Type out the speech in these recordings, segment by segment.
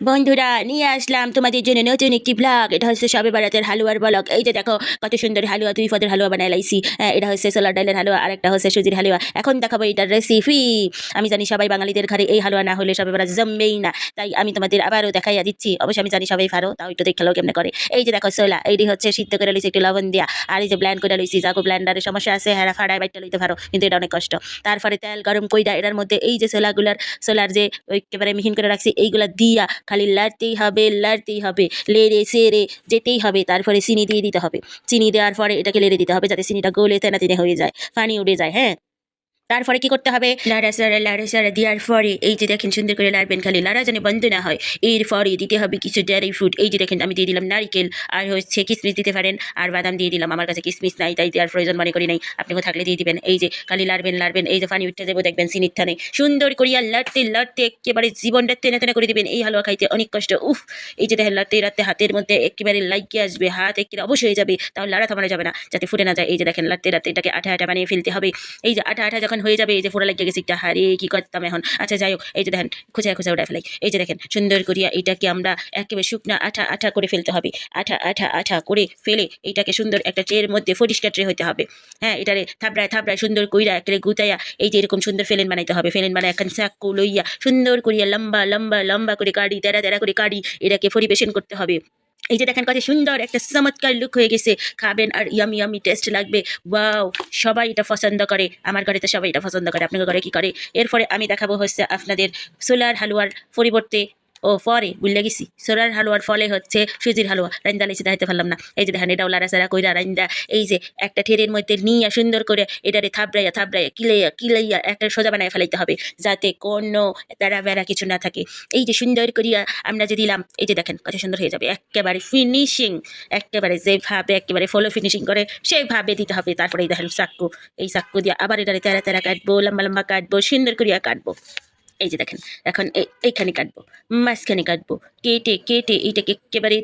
বন্ধুরা নিয়ে আসলাম তোমাদের জন্য নতুন একটি ব্লগ এটা হচ্ছে সবে বারাতের হালুয়ার ব্লগ এই যে দেখো কত সুন্দর হালুয়া তুই পদের হালুয়া বানাই লাইছি। হ্যাঁ, এটা হচ্ছে সোলার ডালের হালুয়া আর একটা হচ্ছে সুজির হালুয়া। এখন দেখাবো এটার রেসিপি আমি জানি সবাই বাঙালিদের ঘরে এই হালুয়া না হলে সবে বারাত জমবেই না। তাই আমি তোমাদের আবারও দেখাইয়া দিচ্ছি। অবশ্যই আমি জানি সবাই ফারো তাও একটু দেখাল কেমনে করে। এই যে দেখো সোলা এইটি হচ্ছে সিদ্ধ করে লইছি একটু লবণ দিয়া। আর এই যে ব্ল্যান্ড করে লইছি যাকো ব্ল্যান্ডারের সমস্যা আছে হ্যাঁ ফাড়ায় বাইটটা লইতে পারো কিন্তু এটা অনেক কষ্ট। তারপরে তেল গরম কইরা এটার মধ্যে এই যে সোলাগুলার সোলার যে একেবারে মিহিন করে রাখছি এইগুলা দিয়া খালি লাড়তেই হবে লাড়তেই হবে। লেড়ে সেরে যেতেই হবে, তারপরে চিনি দিয়ে দিতে হবে। চিনি দেওয়ার পরে এটাকে লেড়ে দিতে হবে যাতে চিনিটা গলে তেনা তেনে হয়ে যায়, পানি উড়ে যায় হ্যাঁ? তারপরে কি করতে হবে? লাড়া সাড়া লাড়া সাড়া দেওয়ার পরে এই যে দেখেন সুন্দর করে লাড়বেন খালি লাড়া যেন বন্ধ না হয়। এর পরে দিতে হবে কিছু ডেয়ারি ফ্রুট এই যে দেখেন আমি দিয়ে দিলাম নারিকেল আর হচ্ছে কিসমিস দিতে পারেন আর বাদাম দিয়ে দিলাম। আমার কাছে কিসমিস নাই, তাই দেওয়ার প্রয়োজন মনে করি নাই। আপনিও থাকলে দিয়ে দিবেন। এই যে খালি লাড়বেন লাড়বেন এই যে পানি উঠতে দেবো দেখবেন সিনির থানে। সুন্দর করিয়া লাড়তে লাড়তে একেবারে জীবনটা টেনে টেনে করে দিবেন। এই হালুয়া খাইতে অনেক কষ্ট। উফ! এই যে দেখেন লাড়তে লাড়তে হাতের মধ্যে একেবারে লাগিয়ে আসবে। হাত একেবারে অবশ্যই হয়ে যাবে। তাহলে লাড়া থামানো যাবে না, যাতে ফুটে না যায়। এই যে দেখেন লাড়তে লাড়তে এটাকে আঠা আঠা বানিয়ে ফেলতে হবে। এই যে আঠা আঠা যখন হয়ে যাবে এই যে ফোড়া লাগিয়ে গেছে একটা হারে কি করতাম এখন? আচ্ছা যাই হোক, এই যে দেখেন, খুঁজে খুঁজে উঠে ফেলাই। এই যে দেখেন, সুন্দর করিয়া এটাকে আমরা একেবারে শুকনা আঠা আঠা করে ফেলতে হবে। আঠা আঠা আঠা করে ফেলে এটাকে সুন্দর একটা ট্রের মধ্যে পরিষ্কার ট্রে হতে হবে। হ্যাঁ এটারে থাবড়ায় থাবড়ায় সুন্দর কইরা একেবারে গুতাইয়া এই যে এরকম সুন্দর ফেলেন বানাইতে হবে। ফেলেন বানায় এখন চাকু লইয়া সুন্দর করিয়া লম্বা লম্বা লম্বা করে কাড়ি তেরা তেরা করে কাড়ি এটাকে পরিবেশন করতে হবে। এই যে দেখেন কত সুন্দর একটা চমৎকার লুক হয়ে গেছে। খাবেন আর ইয়াম ইয়ামি টেস্ট লাগবে। ওয়াও সবাই এটা পছন্দ করে। আমার ঘরে তো সবাই এটা পছন্দ করে। আপনাকে ঘরে কি করে? এরপরে আমি দেখাবো হচ্ছে আপনাদের সোলার হালুয়ার পরিবর্তে ও, পরে বুঝলে গেছি। সোলার হালুয়ার ফলে হচ্ছে সুজির হালুয়া। রান্দা লেছি দেখাতে পারলাম না। এই যে দেখেন এটা এটাও লাড়াচাড়া কইরা রান্দা এই যে একটা ঠেরের মধ্যে নিয়ে সুন্দর করে এটারে থাবড়াইয়া থাবড়াইয়া কিলাইয়া কিলাইয়া একটা সোজা বানায় ফেলাইতে হবে, যাতে কোনো তারা বেড়া কিছু না থাকে। এই যে সুন্দর করিয়া আমরা যে দিলাম, এই যে দেখেন, কত সুন্দর হয়ে যাবে। একেবারে ফিনিশিং একেবারে যেভাবে, একেবারে ফলো ফিনিশিং করে, সেইভাবে দিতে হবে। তারপরে এই দেখেন চাক্কু এই চাক্কু দিয়ে আবার এটারে তেরা তেরা কাটবো, লম্বা লম্বা কাটবো, সুন্দর করিয়া কাটবো। এই যে দেখেন, এখন এই এইখানে কাটবো, মাঝখানে কাটবো, কেটে কেটে এইটাকে একেবারে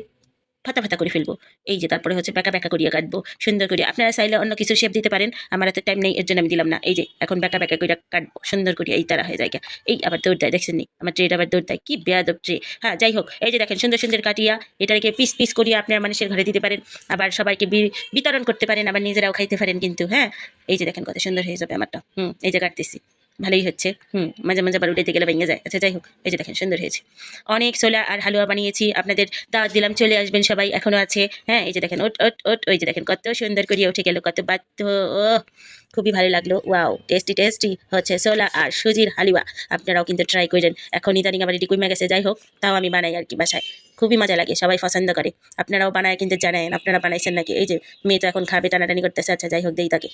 ফাতা ফাতা করে ফেলব। এই যে তারপরে হচ্ছে ব্যাকা ব্যাকা করিয়া কাটবো, সুন্দর করে আপনারা চাইলে অন্য কিছু শেপ দিতে পারেন, আমার এত টাইম নেই, এর জন্য আমি দিলাম না। এই যে এখন ব্যাকা ব্যাকা করে কাটবো, সুন্দর করে এই তারা হয়ে যায় এই আবার দৌড় দেয়, দেখছেন নি? আমার ট্রেড আবার দৌড় দেয়, কি বেয়াদব ট্রে হ্যাঁ যাই হোক, এই যে দেখেন, সুন্দর সুন্দর কাটিয়া এটাকে পিস পিস করিয়া আপনার মানুষের ঘরে দিতে পারেন, আবার সবাইকে বিতরণ করতে পারেন, আবার নিজেরাও খাইতে পারেন কিন্তু হ্যাঁ? এই যে দেখেন, কত সুন্দর হয়ে যাবে আমারটা। হুম, এই যে কাটতেছি। ভালোই হচ্ছে। হুম, মাঝে মাঝে আবার উঠেতে গেলে ভেঙে যায়। আচ্ছা যাই হোক, এই যে দেখেন, সুন্দর হয়েছে। অনেক সোলা আর হালুয়া বানিয়েছি। আপনাদের দাওয়াত দিলাম, চলে আসবেন সবাই, এখনও আছে। হ্যাঁ এই যে দেখেন, ওট ওট ওট, ওই যে দেখেন, কত সুন্দর করিয়া উঠে গেল, কত বাধ্য। খুবই ভালো লাগল। ওয়াও, টেস্টি টেস্টি হচ্ছে সোলা আর সুজির হালুয়া। আপনারাও কিন্তু ট্রাই করেন। এখন ইদানিং আবার এটি কমে গেছে, যাই হোক, তাও আমি বানাই আর কি বাসায়। খুবই মজা লাগে, সবাই পছন্দ করে। আপনারাও বানায় কিন্তু জানায়েন আপনারা বানাইছেন নাকি? এই যে মেয়ে তো এখন খাবে, টানাটানি করতেছে। আচ্ছা যাই হোক, দেই তাকে।